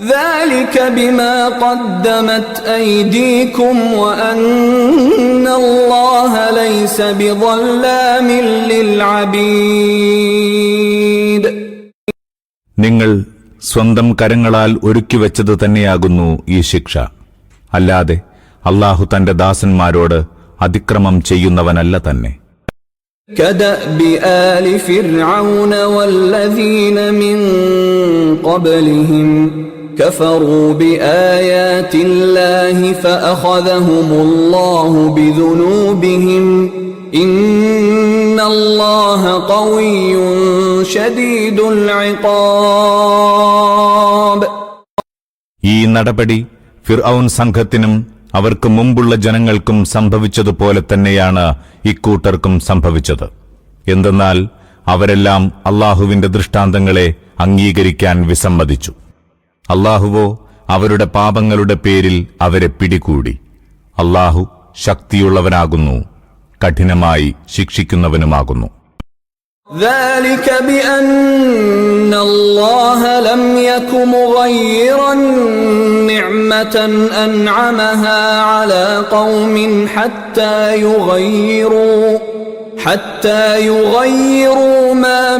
ذلك بما قدمت أيديكم وأن الله ليس بظلام للعبيد നിങ്ങൾ സ്വന്തം കരങ്ങളാൽ ഒരുക്കിവെച്ചത് തന്നെയാകുന്നു ഈ ശിക്ഷ അല്ലാതെ അള്ളാഹു തന്റെ ദാസന്മാരോട് അതിക്രമം ചെയ്യുന്നവനല്ല തന്നെ كدأب آل فرعون والذين من قبلهم كفروا بآيات الله فأخذهم الله بذنوبهم إن الله قوي شديد العقاب ഈ നടപടി ഫിർഔൻ സംഘത്തിനും അവർക്ക് മുമ്പുള്ള ജനങ്ങൾക്കും സംഭവിച്ചതുപോലെ തന്നെയാണ് ഇക്കൂട്ടർക്കും സംഭവിച്ചത് എന്തെന്നാൽ അവരെല്ലാം അള്ളാഹുവിന്റെ ദൃഷ്ടാന്തങ്ങളെ അംഗീകരിക്കാൻ വിസമ്മതിച്ചു അള്ളാഹുവോ അവരുടെ പാപങ്ങളുടെ പേരിൽ അവരെ പിടികൂടി അള്ളാഹു ശക്തിയുള്ളവനാകുന്നു കഠിനമായി ശിക്ഷിക്കുന്നവനുമാകുന്നു ذلك بأن الله لم يك مغيرا نعمة أنعمها على قوم حتى يغيروا حتى يغيروا ما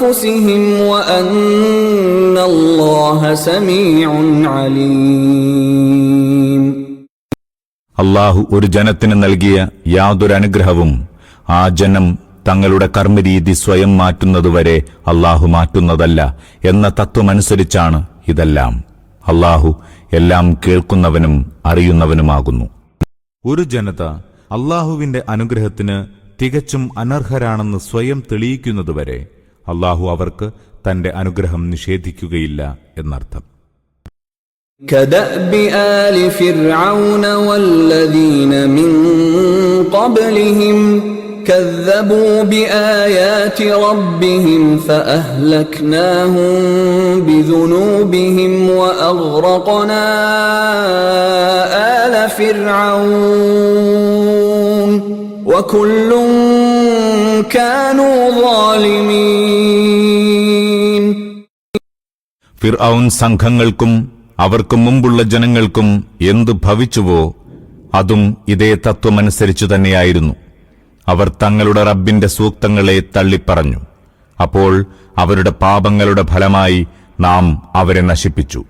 بأنفسهم وأن الله سميع عليم അള്ളാഹു ഒരു ജനത്തിന് നൽകിയ യാതൊരു അനുഗ്രഹവും ആ ജനം തങ്ങളുടെ കർമ്മരീതി സ്വയം മാറ്റുന്നതുവരെ അള്ളാഹു മാറ്റുന്നതല്ല എന്ന തത്വമനുസരിച്ചാണ് ഇതെല്ലാം അള്ളാഹു എല്ലാം കേൾക്കുന്നവനും അറിയുന്നവനുമാകുന്നു ഒരു ജനത അള്ളാഹുവിന്റെ അനുഗ്രഹത്തിന് തികച്ചും അനർഹരാണെന്ന് സ്വയം തെളിയിക്കുന്നതുവരെ അള്ളാഹു അവർക്ക് തന്റെ അനുഗ്രഹം നിഷേധിക്കുകയില്ല എന്നർത്ഥം كدأب آل فرعون والذين من قبلهم كذبوا بآيات ربهم فأهلكناهم بذنوبهم وأغرقنا آل فرعون وكل كانوا ظالمين ഫിർഔൻ സംഘങ്ങൾക്കും അവർക്ക് മുമ്പുള്ള ജനങ്ങൾക്കും എന്തു ഭവിച്ചുവോ അതും ഇതേ തത്വമനുസരിച്ചു തന്നെയായിരുന്നു. അവർ തങ്ങളുടെ റബ്ബിന്റെ സൂക്തങ്ങളെ തള്ളിപ്പറഞ്ഞു. അപ്പോൾ അവരുടെ പാപങ്ങളുടെ ഫലമായി നാം അവരെ നശിപ്പിച്ചു.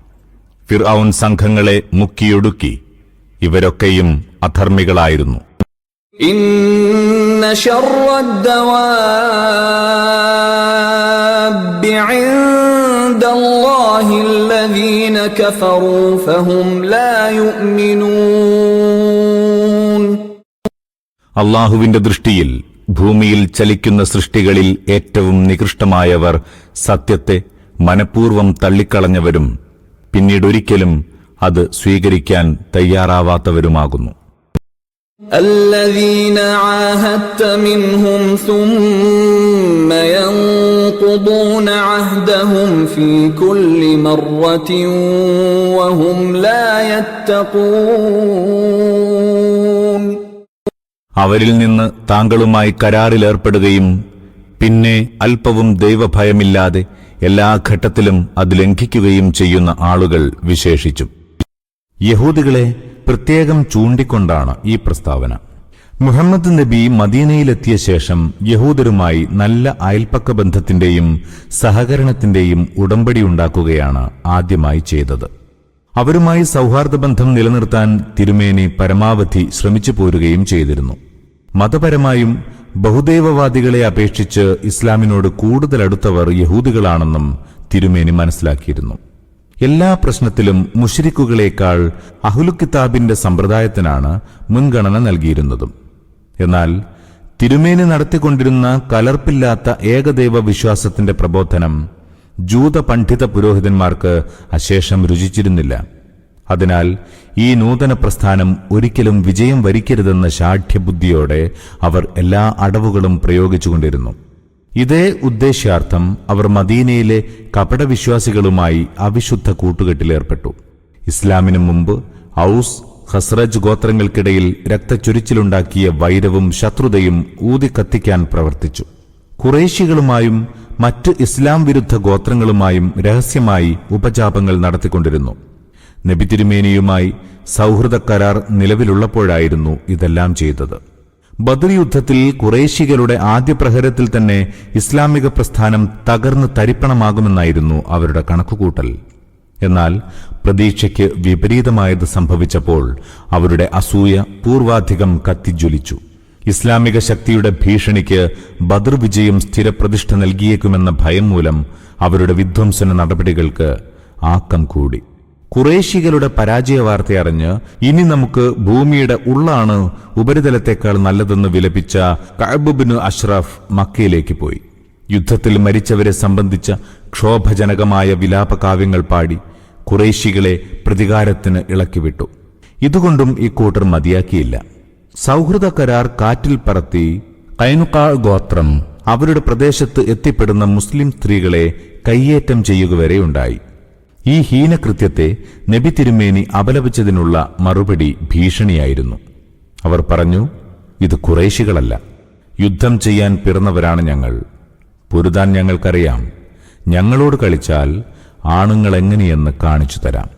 ഫിർഔൻ സംഘങ്ങളെ മുക്കിയൊടുക്കി. ഇവരൊക്കെയും അധർമ്മികളായിരുന്നു. إن شر الدواب عند الله الذين كفروا فهم لا يؤمنون അള്ളാഹുവിന്റെ ദൃഷ്ടിയിൽ ഭൂമിയിൽ ചലിക്കുന്ന സൃഷ്ടികളിൽ ഏറ്റവും നികൃഷ്ടമായവർ സത്യത്തെ മനഃപൂർവ്വം തള്ളിക്കളഞ്ഞവരും പിന്നീടൊരിക്കലും അത് സ്വീകരിക്കാൻ തയ്യാറാവാത്തവരുമാകുന്നു الذين عاهدت منهم ثم ينقضون عهدهم في كل مرة وهم لا يتقون അവരിൽ നിന്ന് താങ്കളുമായി കരാറിലേർപ്പെടുകയും പിന്നെ അല്പവും ദൈവഭയമില്ലാതെ എല്ലാ ഘട്ടത്തിലും അത് ലംഘിക്കുകയും ചെയ്യുന്ന ആളുകൾ വിശേഷിച്ചു യഹൂദികളെ പ്രത്യേകം ചൂണ്ടിക്കൊണ്ടാണ് ഈ പ്രസ്താവന. മുഹമ്മദ് നബി മദീനയിലെത്തിയ ശേഷം യഹൂദരുമായി നല്ല അയൽപ്പക്ക ബന്ധത്തിന്റെയും സഹകരണത്തിന്റെയും ഉടമ്പടി ഉണ്ടാക്കുകയാണ് ആദ്യമായി ചെയ്തത്. അവരുമായി സൗഹാർദ്ദ ബന്ധം നിലനിർത്താൻ തിരുമേനി പരമാവധി ശ്രമിച്ചു പോരുകയും ചെയ്തിരുന്നു. മതപരമായും ബഹുദൈവവാദികളെ അപേക്ഷിച്ച് ഇസ്ലാമിനോട് കൂടുതൽ അടുത്തവർ യഹൂദികളാണെന്നും തിരുമേനി മനസ്സിലാക്കിയിരുന്നു. എല്ലാ പ്രശ്നത്തിലും മുഷരിക്കുകളേക്കാൾ അഹുലുക്കിതാബിന്റെ സമ്പ്രദായത്തിനാണ് മുൻഗണന നൽകിയിരുന്നതും. എന്നാൽ തിരുമേനി നടത്തിക്കൊണ്ടിരുന്ന കലർപ്പില്ലാത്ത ഏകദൈവ വിശ്വാസത്തിന്റെ പ്രബോധനം ജൂത പണ്ഡിത പുരോഹിതന്മാർക്ക് അശേഷം രുചിച്ചിരുന്നില്ല. അതിനാൽ ഈ നൂതന പ്രസ്ഥാനം ഒരിക്കലും വിജയം വരിക്കരുതെന്ന ശാഠ്യബുദ്ധിയോടെ അവർ എല്ലാ അടവുകളും പ്രയോഗിച്ചുകൊണ്ടിരുന്നു. ഇതേ ഉദ്ദേശ്യാർത്ഥം അവർ മദീനയിലെ കപടവിശ്വാസികളുമായി അവിശുദ്ധ കൂട്ടുകെട്ടിലേർപ്പെട്ടു ഇസ്ലാമിനു മുമ്പ് ഔസ് ഖസ്റജ് ഗോത്രങ്ങൾക്കിടയിൽ രക്തച്ചൊരിച്ചിലുണ്ടാക്കിയ വൈരവും ശത്രുതയും ഊതിക്കത്തിക്കാൻ പ്രവർത്തിച്ചു. കുറേശികളുമായും മറ്റ് ഇസ്ലാം വിരുദ്ധ ഗോത്രങ്ങളുമായും രഹസ്യമായി ഉപജാപങ്ങൾ നടത്തിക്കൊണ്ടിരുന്നു. നബി തിരുമേനിയുമായി സൗഹൃദ കരാർ നിലവിലുള്ളപ്പോഴായിരുന്നു ഇതെല്ലാം ചെയ്തത്. ബദർ യുദ്ധത്തിൽ കുറേശികളുടെ ആദ്യ പ്രഹരത്തിൽ തന്നെ ഇസ്ലാമിക പ്രസ്ഥാനം തകർന്ന് തരിപ്പണമാകുമെന്നായിരുന്നു അവരുടെ കണക്കുകൂട്ടൽ. എന്നാൽ പ്രതീക്ഷയ്ക്ക് വിപരീതമായത് സംഭവിച്ചപ്പോൾ അവരുടെ അസൂയ പൂർവാധികം കത്തിജ്വലിച്ചു. ഇസ്ലാമിക ശക്തിയുടെ ഭീഷണിക്ക് ബദർ വിജയം സ്ഥിരപ്രതിഷ്ഠ നൽകിയേക്കുമെന്ന ഭയം മൂലം അവരുടെ വിധ്വംസന നടപടികൾക്ക് ആക്കം കൂടി. കുറേശികളുടെ പരാജയ വാർത്ത അറിഞ്ഞ് ഇനി നമുക്ക് ഭൂമിയുടെ ഉള്ളാണ് ഉപരിതലത്തെക്കാൾ നല്ലതെന്ന് വിലപിച്ച കഅബുബിന് അഷ്റഫ് മക്കയിലേക്ക് പോയി. യുദ്ധത്തിൽ മരിച്ചവരെ സംബന്ധിച്ച ക്ഷോഭജനകമായ വിലാപകാവ്യങ്ങൾ പാടി കുറേശികളെ പ്രതികാരത്തിന് ഇളക്കിവിട്ടു. ഇതുകൊണ്ടും ഈ ഇക്കൂട്ടർ മതിയാക്കിയില്ല. സൗഹൃദ കരാർ കാറ്റിൽ പറത്തി കൈനുക്കാ ഗോത്രം അവരുടെ പ്രദേശത്ത് എത്തിപ്പെടുന്ന മുസ്ലിം സ്ത്രീകളെ കയ്യേറ്റം ചെയ്യുക വരെയുണ്ടായി ഈ ഹീനകൃത്യത്തെ നബി തിരുമേനി അപലപിച്ചതിനുള്ള മറുപടി ഭീഷണിയായിരുന്നു അവർ പറഞ്ഞു ഇത് കുറേശികളല്ല യുദ്ധം ചെയ്യാൻ പിറന്നവരാണ് ഞങ്ങൾ പൊരുതാൻ ഞങ്ങൾക്കറിയാം ഞങ്ങളോട് കളിച്ചാൽ ആണുങ്ങൾ എങ്ങനെയെന്ന് കാണിച്ചു തരാം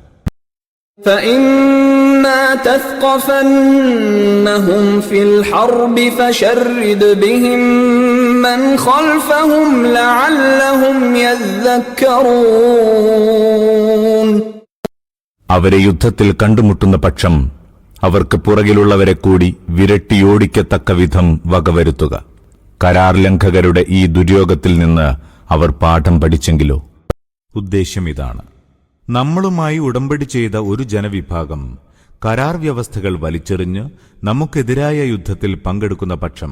فإما تثقفنهم في الحرب فشرد بهم من خلفهم لعلهم يذكرون അവരെ യുദ്ധത്തിൽ കണ്ടുമുട്ടുന്ന പക്ഷം അവർക്ക് പുറകിലുള്ളവരെ കൂടി വിരട്ടിയോടിക്കത്തക്ക വിധം വകവരുത്തുക കരാർ ലംഘകരുടെ ഈ ദുര്യോഗത്തിൽ നിന്ന് അവർ പാഠം പഠിച്ചെങ്കിലോ ഉദ്ദേശ്യം ഇതാണ് നമ്മളുമായി ഉടമ്പടി ചെയ്ത ഒരു ജനവിഭാഗം കരാർ വ്യവസ്ഥകൾ വലിച്ചെറിഞ്ഞ് നമുക്കെതിരായ യുദ്ധത്തിൽ പങ്കെടുക്കുന്ന പക്ഷം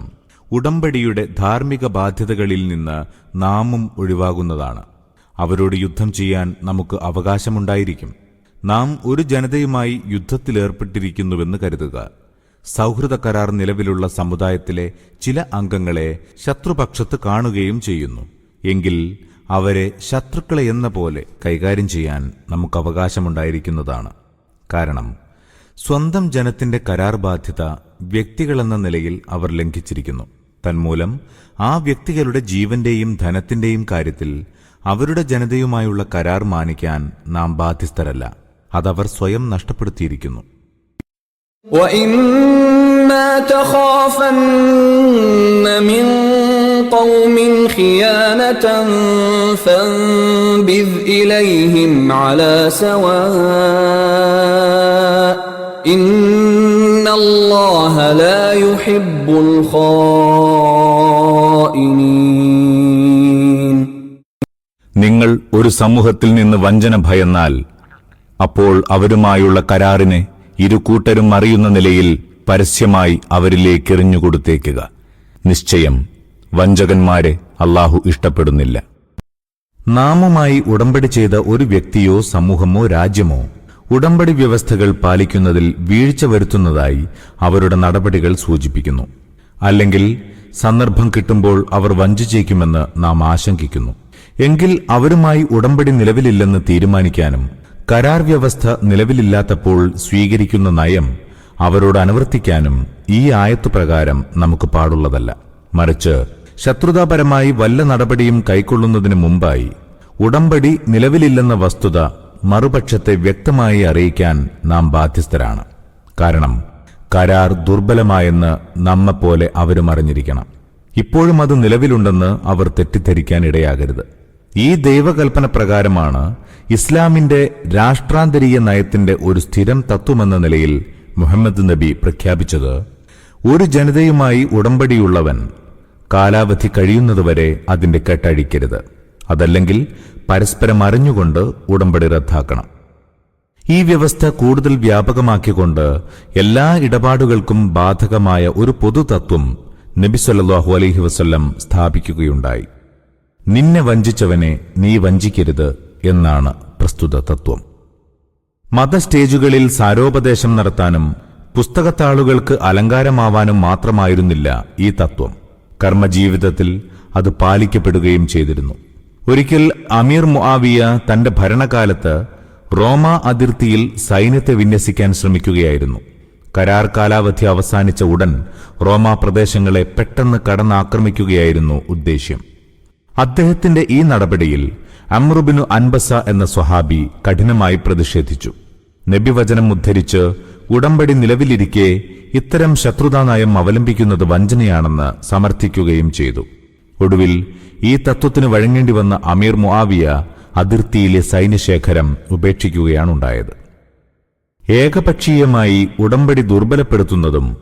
ഉടമ്പടിയുടെ ധാർമ്മിക ബാധ്യതകളിൽ നിന്ന് നാമും ഒഴിവാകുന്നതാണ്. അവരോട് യുദ്ധം ചെയ്യാൻ നമുക്ക് അവകാശമുണ്ടായിരിക്കും. നാം ഒരു ജനതയുമായി യുദ്ധത്തിലേർപ്പെട്ടിരിക്കുന്നുവെന്ന് കരുതുക. സൗഹൃദ കരാർ നിലവിലുള്ള സമുദായത്തിലെ ചില അംഗങ്ങളെ ശത്രുപക്ഷത്ത് കാണുകയും ചെയ്യുന്നു. എങ്കിൽ അവരെ ശത്രുക്കളെ എന്ന പോലെ കൈകാര്യം ചെയ്യാൻ നമുക്ക് അവകാശമുണ്ടായിരിക്കുന്നതാണ്. കാരണം സ്വന്തം ജനത്തിന്റെ കരാർ ബാധ്യത വ്യക്തികളെന്ന നിലയിൽ അവർ ലംഘിച്ചിരിക്കുന്നു. തന്മൂലം ആ വ്യക്തികളുടെ ജീവന്റെയും ധനത്തിന്റെയും കാര്യത്തിൽ അവരുടെ ജനതയുമായുള്ള കരാർ മാനിക്കാൻ നാം ബാധ്യസ്ഥരല്ല അതവർ സ്വയം നഷ്ടപ്പെടുത്തിയിരിക്കുന്നു وإما تخافن من قوم خيانة فانبذ إليهم على سواء إن الله لا يحب الخائنين നിങ്ങൾ ഒരു സമൂഹത്തിൽ നിന്ന് വഞ്ചന ഭയന്നാൽ അപ്പോൾ അവരുമായുള്ള കരാറിനെ ഇരു കൂട്ടരും അറിയുന്ന നിലയിൽ പരസ്യമായി അവരിലേക്ക് എറിഞ്ഞുകൊടുത്തേക്കുക നിശ്ചയം വഞ്ചകന്മാരെ അള്ളാഹു ഇഷ്ടപ്പെടുന്നില്ല നാമുമായി ഉടമ്പടി ചെയ്ത ഒരു വ്യക്തിയോ സമൂഹമോ രാജ്യമോ ഉടമ്പടി വ്യവസ്ഥകൾ പാലിക്കുന്നതിൽ വീഴ്ച വരുത്തുന്നതായി അവരുടെ നടപടികൾ സൂചിപ്പിക്കുന്നു. അല്ലെങ്കിൽ സന്ദർഭം കിട്ടുമ്പോൾ അവർ വഞ്ചിച്ചേക്കുമെന്ന് നാം ആശങ്കിക്കുന്നു. എങ്കിൽ അവരുമായി ഉടമ്പടി നിലവിലില്ലെന്ന് തീരുമാനിക്കാനും കരാർ വ്യവസ്ഥ നിലവിലില്ലാത്തപ്പോൾ സ്വീകരിക്കുന്ന നയം അവരോട് അനുവർത്തിക്കാനും ഈ ആയത്തു പ്രകാരം നമുക്ക് പാടുള്ളതല്ല. മറിച്ച് ശത്രുതാപരമായി വല്ല നടപടിയും കൈക്കൊള്ളുന്നതിന് മുമ്പായി ഉടമ്പടി നിലവിലില്ലെന്ന വസ്തുത മറുപക്ഷത്തെ വ്യക്തമായി അറിയിക്കാൻ നാം ബാധ്യസ്ഥരാണ്. കാരണം കരാർ ദുർബലമായെന്ന് നമ്മെപ്പോലെ അവരും അറിഞ്ഞിരിക്കണം. ഇപ്പോഴും അത് നിലവിലുണ്ടെന്ന് അവർ തെറ്റിദ്ധരിക്കാൻ ഇടയാകരുത്. ഈ ദൈവകൽപ്പന പ്രകാരമാണ് ഇസ്ലാമിന്റെ രാഷ്ട്രാന്തരീയ നയത്തിന്റെ ഒരു സ്ഥിരം തത്വമെന്ന നിലയിൽ മുഹമ്മദ് നബി പ്രഖ്യാപിച്ചത് ഒരു ജനതയുമായി ഉടമ്പടിയുള്ളവൻ കാലാവധി കഴിയുന്നതുവരെ അതിന്റെ കെട്ടഴിക്കരുത്. അതല്ലെങ്കിൽ പരസ്പരം അറിഞ്ഞുകൊണ്ട് ഉടമ്പടി റദ്ദാക്കണം. ഈ വ്യവസ്ഥ കൂടുതൽ വ്യാപകമാക്കിക്കൊണ്ട് എല്ലാ ഇടപാടുകൾക്കും ബാധകമായ ഒരു പൊതുതത്വം നബി സല്ലല്ലാഹു അലൈഹി വസല്ലം സ്ഥാപിക്കുകയുണ്ടായി. നിന്നെ വഞ്ചിച്ചവനെ നീ വഞ്ചിക്കരുത് എന്നാണ് പ്രസ്തുത തത്വം. മത സ്റ്റേജുകളിൽ സാരോപദേശം നടത്താനും പുസ്തകത്താളുകൾക്ക് അലങ്കാരമാവാനും മാത്രമായിരുന്നില്ല ഈ തത്വം. കർമ്മജീവിതത്തിൽ അത് പാലിക്കപ്പെടുകയും ചെയ്തിരുന്നു. ഒരിക്കൽ അമീർ മുആവിയ തന്റെ ഭരണകാലത്ത് റോമ അതിർത്തിയിൽ സൈന്യത്തെ വിന്യസിക്കാൻ ശ്രമിക്കുകയായിരുന്നു. കരാർ കാലാവധി അവസാനിച്ച ഉടൻ റോമ പ്രദേശങ്ങളെ പെട്ടെന്ന് കടന്നാക്രമിക്കുകയായിരുന്നു ഉദ്ദേശ്യം. അദ്ദേഹത്തിന്റെ ഈ നടപടിയിൽ അമ്രുബിനു അൻബസ എന്ന സ്വഹാബി കഠിനമായി പ്രതിഷേധിച്ചു. നബിവചനം ഉദ്ധരിച്ച് ഉടമ്പടി നിലവിലിരിക്കെ ഇത്തരം ശത്രുതാ നയം അവലംബിക്കുന്നത് വഞ്ചനയാണെന്ന് സമർത്ഥിക്കുകയും ചെയ്തു. ഒടുവിൽ ഈ തത്വത്തിന് വഴങ്ങേണ്ടി വന്ന അമീർ മുആവിയ അതിർത്തിയിലെ സൈന്യശേഖരം ഉപേക്ഷിക്കുകയാണുണ്ടായത്. ഏകപക്ഷീയമായി ഉടമ്പടി ദുർബലപ്പെടുത്തുന്നതും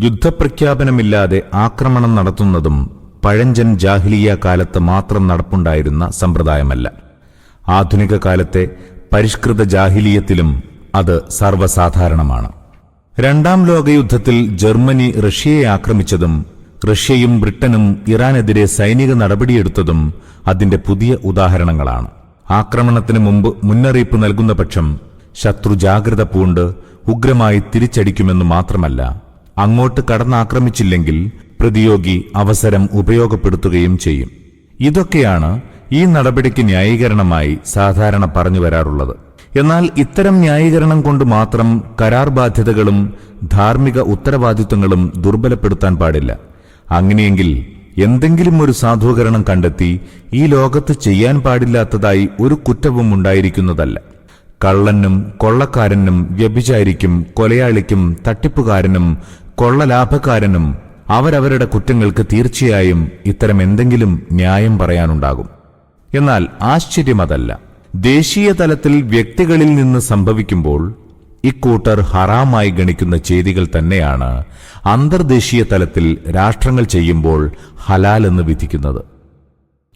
യുദ്ധപ്രഖ്യാപനമില്ലാതെ ആക്രമണം നടത്തുന്നതും പഴഞ്ചൻ ജാഹിലിയ കാലത്ത് മാത്രം നടപ്പുണ്ടായിരുന്ന സമ്പ്രദായമല്ല. ആധുനിക കാലത്തെ പരിഷ്കൃത ജാഹിലിയത്തിലും അത് സർവസാധാരണമാണ്. രണ്ടാം ലോകയുദ്ധത്തിൽ ജർമ്മനി റഷ്യയെ ആക്രമിച്ചതും റഷ്യയും ബ്രിട്ടനും ഇറാനെതിരെ സൈനിക നടപടിയെടുത്തതും അതിന്റെ പുതിയ ഉദാഹരണങ്ങളാണ്. ആക്രമണത്തിന് മുമ്പ് മുന്നറിയിപ്പ് നൽകുന്ന പക്ഷം ശത്രു ജാഗ്രത പൂണ്ട് ഉഗ്രമായി തിരിച്ചടിക്കുമെന്ന് മാത്രമല്ല അങ്ങോട്ട് കടന്നാക്രമിച്ചില്ലെങ്കിൽ പ്രതിയോഗി അവസരം ഉപയോഗപ്പെടുത്തുകയും ചെയ്യും. ഇതൊക്കെയാണ് ഈ നടപടിക്ക് ന്യായീകരണമായി സാധാരണ പറഞ്ഞു വരാറുള്ളത്. എന്നാൽ ഇത്തരം ന്യായീകരണം കൊണ്ട് മാത്രം കരാർ ബാധ്യതകളും ധാർമ്മിക ഉത്തരവാദിത്വങ്ങളും ദുർബലപ്പെടുത്താൻ പാടില്ല. അങ്ങനെയെങ്കിൽ എന്തെങ്കിലും ഒരു സാധൂകരണം കണ്ടെത്തി ഈ ലോകത്ത് ചെയ്യാൻ പാടില്ലാത്തതായി ഒരു കുറ്റവും ഉണ്ടായിരിക്കുന്നതല്ല. കള്ളനും കൊള്ളക്കാരനും വ്യഭിചാരിക്കും കൊലയാളിക്കും തട്ടിപ്പുകാരനും കൊള്ളലാഭക്കാരനും അവരവരുടെ കുറ്റങ്ങൾക്ക് തീർച്ചയായും ഇത്തരം എന്തെങ്കിലും ന്യായം പറയാനുണ്ടാകും. എന്നാൽ ആശ്ചര്യമതല്ല ദേശീയ തലത്തിൽ വ്യക്തികളിൽ നിന്ന് സംഭവിക്കുമ്പോൾ ഇക്കൂട്ടർ ഹറാമായി ഗണിക്കുന്ന ചെയ്തികൾ തന്നെയാണ് അന്തർദേശീയ തലത്തിൽ രാഷ്ട്രങ്ങൾ ചെയ്യുമ്പോൾ ഹലാൽ എന്ന് വിധിക്കുന്നത്.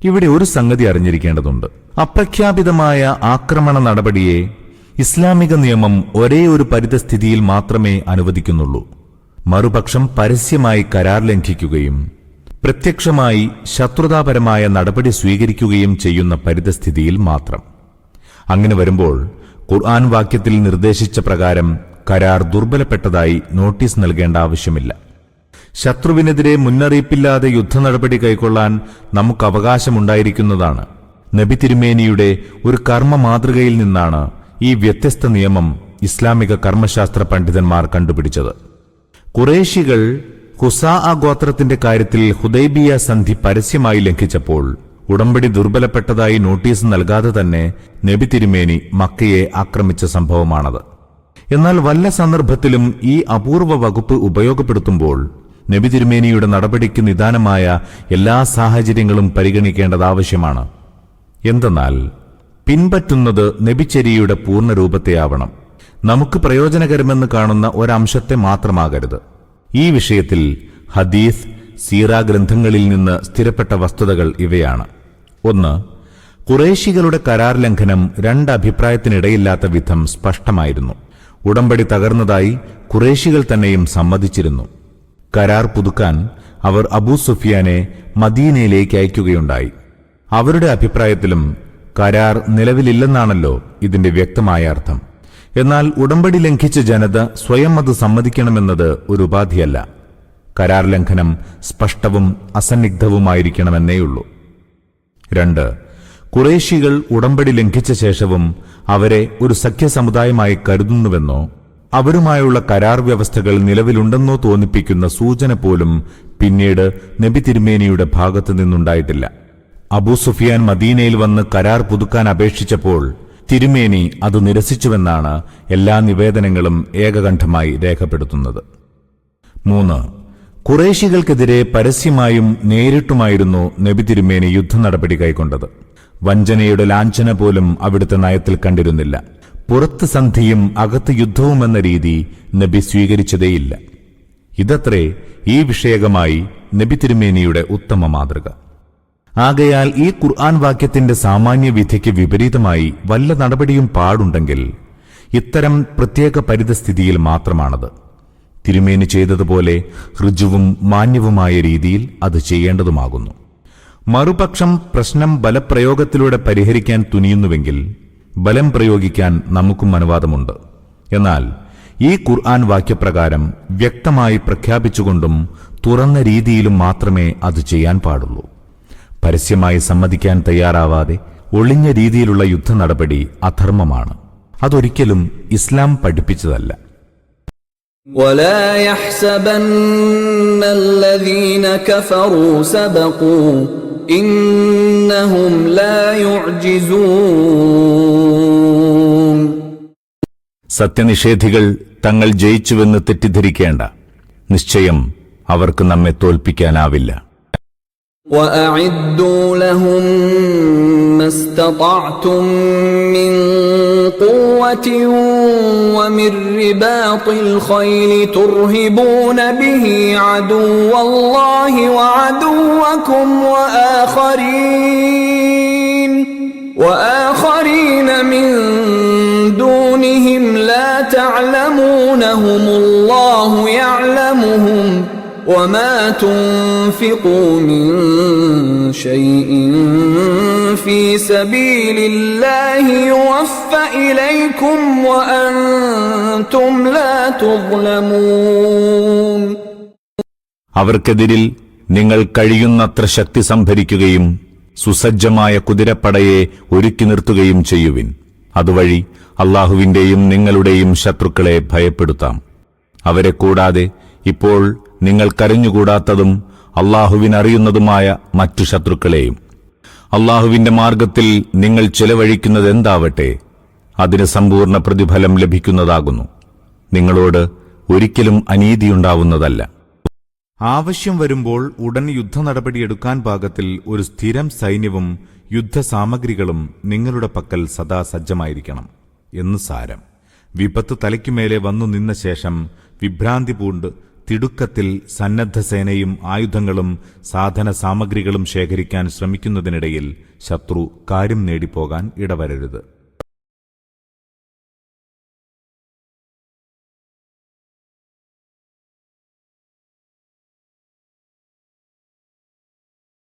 ഇവിടെ ഒരു സംഗതി അറിഞ്ഞിരിക്കേണ്ടതുണ്ട്. അപ്രഖ്യാപിതമായ ആക്രമണ നടപടിയെ ഇസ്ലാമിക നിയമം ഒരേ ഒരു പരിതസ്ഥിതിയിൽ മാത്രമേ അനുവദിക്കുന്നുള്ളൂ. മറുപക്ഷം പരസ്യമായി കരാർ ലംഘിക്കുകയും പ്രത്യക്ഷമായി ശത്രുതാപരമായ നടപടി സ്വീകരിക്കുകയും ചെയ്യുന്ന പരിതസ്ഥിതിയിൽ മാത്രം. അങ്ങനെ വരുമ്പോൾ ഖുർആൻ വാക്യത്തിൽ നിർദ്ദേശിച്ച പ്രകാരം കരാർ ദുർബലപ്പെട്ടതായി നോട്ടീസ് നൽകേണ്ട ആവശ്യമില്ല. ശത്രുവിനെതിരെ മുന്നറിയിപ്പില്ലാതെ യുദ്ധനടപടി കൈക്കൊള്ളാൻ നമുക്ക് അവകാശമുണ്ടായിരിക്കുന്നതാണ്. നബി തിരുമേനിയുടെ ഒരു കർമ്മ മാതൃകയിൽ നിന്നാണ് ഈ വ്യത്യസ്ത നിയമം ഇസ്ലാമിക കർമ്മശാസ്ത്ര പണ്ഡിതന്മാർ കണ്ടുപിടിച്ചത്. കുറേശികൾ ഹുസാ ഗോത്രത്തിന്റെ കാര്യത്തിൽ ഹുദൈബിയ സന്ധി പരസ്യമായി ലംഘിച്ചപ്പോൾ ഉടമ്പടി ദുർബലപ്പെട്ടതായി നോട്ടീസ് നൽകാതെ തന്നെ നബി തിരുമേനി മക്കയെ ആക്രമിച്ച സംഭവമാണത്. എന്നാൽ വല്ല സന്ദർഭത്തിലും ഈ അപൂർവ വകുപ്പ് ഉപയോഗപ്പെടുത്തുമ്പോൾ നബി തിരുമേനിയുടെ നടപടിക്ക് നിദാനമായ എല്ലാ സാഹചര്യങ്ങളും പരിഗണിക്കേണ്ടത് ആവശ്യമാണ്. എന്തെന്നാൽ പിൻപറ്റുന്നത് നബിചര്യയുടെ പൂർണരൂപത്തെയാവണം. നമുക്ക് പ്രയോജനകരമെന്ന് കാണുന്ന ഒരംശത്തെ മാത്രമാകരുത്. ഈ വിഷയത്തിൽ ഹദീസ് സീറ ഗ്രന്ഥങ്ങളിൽ നിന്ന് സ്ഥിരപ്പെട്ട വസ്തുതകൾ ഇവയാണ്. ഒന്ന് കുറേശികളുടെ കരാർ ലംഘനം രണ്ട് അഭിപ്രായത്തിനിടയില്ലാത്ത വിധം സ്പഷ്ടമായിരുന്നു. ഉടമ്പടി തകർന്നതായി കുറേശികൾ തന്നെയും സമ്മതിച്ചിരുന്നു. കരാർ പുതുക്കാൻ അവർ അബൂ സുഫിയാനെ മദീനയിലേക്ക് അയക്കുകയുണ്ടായി. അവരുടെ അഭിപ്രായത്തിലും കരാർ നിലവിലില്ലെന്നാണല്ലോ ഇതിന്റെ വ്യക്തമായ അർത്ഥം. എന്നാൽ ഉടമ്പടി ലംഘിച്ച ജനത സ്വയം അത് സമ്മതിക്കണമെന്നത് ഒരു ഉപാധിയല്ല. കരാർ ലംഘനം സ്പഷ്ടവും അസന്നിഗ്ധവുമായിരിക്കണമെന്നേയുള്ളൂ. രണ്ട് കുറേശികൾ ഉടമ്പടി ലംഘിച്ച ശേഷവും അവരെ ഒരു സഖ്യസമുദായമായി കരുതുന്നുവെന്നോ അവരുമായുള്ള കരാർ വ്യവസ്ഥകൾ നിലവിലുണ്ടെന്നോ തോന്നിപ്പിക്കുന്ന സൂചന പോലും പിന്നീട് നബി തിരുമേനിയുടെ ഭാഗത്തു നിന്നുണ്ടായിട്ടില്ല. അബൂ സുഫിയാൻ മദീനയിൽ വന്ന് കരാർ പുതുക്കാൻ അപേക്ഷിച്ചപ്പോൾ തിരുമേനി അത് നിരസിച്ചുവെന്നാണ് എല്ലാ നിവേദനങ്ങളും ഏകകണ്ഠമായി രേഖപ്പെടുത്തുന്നത്. മൂന്ന് കുറേശികൾക്കെതിരെ പരസ്യമായും നേരിട്ടുമായിരുന്നു നബി തിരുമേനി യുദ്ധ നടപടി കൈക്കൊണ്ടത്. വഞ്ചനയുടെ ലാഞ്ചന പോലും അവിടുത്തെ നയത്തിൽ കണ്ടിരുന്നില്ല. പുറത്ത് സന്ധിയും അകത്ത് യുദ്ധവുമെന്ന രീതി നബി സ്വീകരിച്ചതേയില്ല. ഇതത്രേ ഈ വിഷയകമായി നബി തിരുമേനിയുടെ ഉത്തമ മാതൃക. ആകയാൽ ഈ ഖുർആൻ വാക്യത്തിന്റെ സാമാന്യ വിധിക്ക് വിപരീതമായി വല്ല നടപടിയും പാടുണ്ടെങ്കിൽ ഇത്തരം പ്രത്യേക പരിതസ്ഥിതിയിൽ മാത്രമാണത്. തിരുമേനി ചെയ്തതുപോലെ ഋജുവും മാന്യവുമായ രീതിയിൽ അത് ചെയ്യേണ്ടതുമാകുന്നു. മറുപക്ഷം പ്രശ്നം ബലപ്രയോഗത്തിലൂടെ പരിഹരിക്കാൻ തുനിയുന്നുവെങ്കിൽ ബലം പ്രയോഗിക്കാൻ നമുക്കും അനുവാദമുണ്ട്. എന്നാൽ ഈ ഖുർആൻ വാക്യപ്രകാരം വ്യക്തമായി പ്രഖ്യാപിച്ചുകൊണ്ടും തുറന്ന രീതിയിലും മാത്രമേ അത് ചെയ്യാൻ പാടുള്ളൂ. പരസ്യമായി സമ്മതിക്കാൻ തയ്യാറാവാതെ ഒളിഞ്ഞ രീതിയിലുള്ള യുദ്ധ നടപടി അധർമ്മമാണ്. അതൊരിക്കലും ഇസ്ലാം പഠിപ്പിച്ചതല്ല. ولا يحسبن الذين كفروا سبقوا إن إنهم لا يعجزون സത്യനിഷേധികൾ തങ്ങൾ ജയിച്ചുവെന്ന് തെറ്റിദ്ധരിക്കേണ്ട നിശ്ചയം അവർക്ക് നമ്മെ തോൽപ്പിക്കാനാവില്ല وأعدوا لهم ما استطعتم من قوة ومن رباط الخيل ترهبون به عدو الله وعدوكم وآخرين وآخرين من دونهم لا تعلمونهم الله يعلمهم وما تنفقوا من شيء في سبيل الله يوفى إليكم وأنتم لا تظلمون അവർക്കെതിരിൽ നിങ്ങൾ കഴിയുന്നത്ര ശക്തി സംഭരിക്കുകയും സുസജ്ജമായ കുതിരപ്പടയെ ഒരുക്കി നിർത്തുകയും ചെയ്യുവിൻ അതുവഴി അള്ളാഹുവിന്റെയും നിങ്ങളുടെയും ശത്രുക്കളെ ഭയപ്പെടുത്താം അവരെ കൂടാതെ ഇപ്പോൾ നിങ്ങൾക്കറിഞ്ഞുകൂടാത്തതും അള്ളാഹുവിനറിയുന്നതുമായ മറ്റു ശത്രുക്കളെയും. അള്ളാഹുവിന്റെ മാർഗത്തിൽ നിങ്ങൾ ചെലവഴിക്കുന്നത് എന്താവട്ടെ അതിന് സമ്പൂർണ പ്രതിഫലം ലഭിക്കുന്നതാകുന്നു. നിങ്ങളോട് ഒരിക്കലും അനീതിയുണ്ടാവുന്നതല്ല. ആവശ്യം വരുമ്പോൾ ഉടൻ യുദ്ധ നടപടിയെടുക്കാൻ പാകത്തിൽ ഒരു സ്ഥിരം സൈന്യവും യുദ്ധസാമഗ്രികളും നിങ്ങളുടെ പക്കൽ സദാ സജ്ജമായിരിക്കണം എന്ന് സാരം. വിപത്ത് തലയ്ക്കുമേലെ വന്നു നിന്ന ശേഷം വിഭ്രാന്തി പൂണ്ട് തിടുക്കത്തിൽ സന്നദ്ധ സേനയും ആയുധങ്ങളും സാധന സാമഗ്രികളും ശേഖരിക്കാൻ ശ്രമിക്കുന്നതിനിടയിൽ ശത്രു കാര്യം നേടിപ്പോകാൻ ഇടവരരുത്